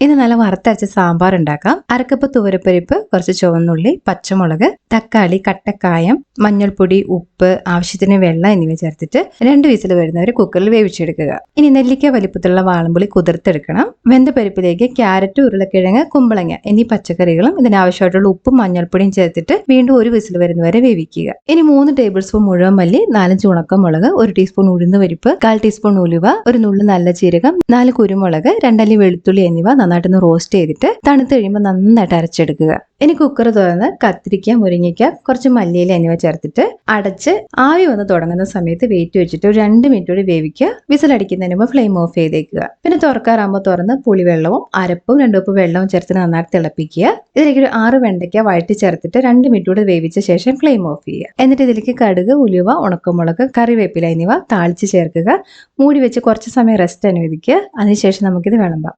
ഇനി നല്ല വറുത്തരച്ച സാമ്പാർ ഉണ്ടാക്കാം. അരക്കപ്പ് തുവരപ്പരിപ്പ് കുറച്ച് ചുവന്നുള്ളി പച്ചമുളക് തക്കാളി കട്ടക്കായം മഞ്ഞൾപ്പൊടി ഉപ്പ് ആവശ്യത്തിന് വെള്ളം എന്നിവ ചേർത്തിട്ട് രണ്ട് വിസിൽ വരുന്നവരെ കുക്കറിൽ വേവിച്ചെടുക്കുക. ഇനി നെല്ലിക്ക വലിപ്പത്തിലുള്ള വാളമ്പുളി കുതിർത്തെടുക്കണം. വെന്ത പരിപ്പിലേക്ക് ക്യാരറ്റ് ഉരുളക്കിഴങ്ങ് കുമ്പളങ്ങ എന്നീ പച്ചക്കറികളും ഇതിനാവശ്യമായിട്ടുള്ള ഉപ്പും മഞ്ഞൾപ്പൊടിയും ചേർത്തിട്ട് വീണ്ടും ഒരു വിസിൽ വരുന്നവരെ വേവിക്കുക. ഇനി മൂന്ന് ടേബിൾ സ്പൂൺ മുഴുവൻ മല്ലി നാലഞ്ച് ഉണക്കമുളക് ഒരു ടീസ്പൂൺ ഉഴുന്ന് പരിപ്പ് കാൽ ടീസ്പൂൺ ഉലുവ ഒരു നുള്ളു നല്ല ജീരകം നാല് കുരുമുളക് രണ്ടല്ലി വെളുത്തുള്ളി എന്നിവ നന്നായിട്ടൊന്ന് റോസ്റ്റ് ചെയ്തിട്ട് തണുത്ത് കഴിയുമ്പോൾ നന്നായിട്ട് അരച്ചെടുക്കുക. ഇനി കുക്കർ തുറന്ന് കത്തിരിക്ക മുരിങ്ങിക്ക കുറച്ച് മല്ലിയില എന്നിവ ചേർത്തിട്ട് അടച്ച് ആവി വന്ന് തുടങ്ങുന്ന സമയത്ത് വെയിറ്റ് വെച്ചിട്ട് ഒരു രണ്ട് മിനിറ്റ് കൂടി വേവിക്കുക. വിസിലടിക്കുന്നതിന് മുമ്പ് ഫ്ലെയിം ഓഫ് ചെയ്തേക്കുക. പിന്നെ തുറക്കാറാകുമ്പോൾ തുറന്ന് പുളിവെള്ളവും അരപ്പും രണ്ടു ഉപ്പ് വെള്ളവും ചേർത്ത് നന്നായിട്ട് തിളപ്പിക്കുക. ഇതിലേക്ക് ഒരു ആറ് വെണ്ടയ്ക്ക വഴറ്റി ചേർത്തിട്ട് രണ്ട് മിനിറ്റ് കൂടി വേവിച്ച ശേഷം ഫ്ലെയിം ഓഫ് ചെയ്യുക. എന്നിട്ട് ഇതിലേക്ക് കടുക് ഉലുവ ഉണക്കമുളക് കറിവേപ്പില എന്നിവ താളിച്ച് ചേർക്കുക. മൂടി വെച്ച് കുറച്ച് സമയം റെസ്റ്റ് അനുവദിക്കുക. അതിനുശേഷം നമുക്കിത് വിളമ്പാം.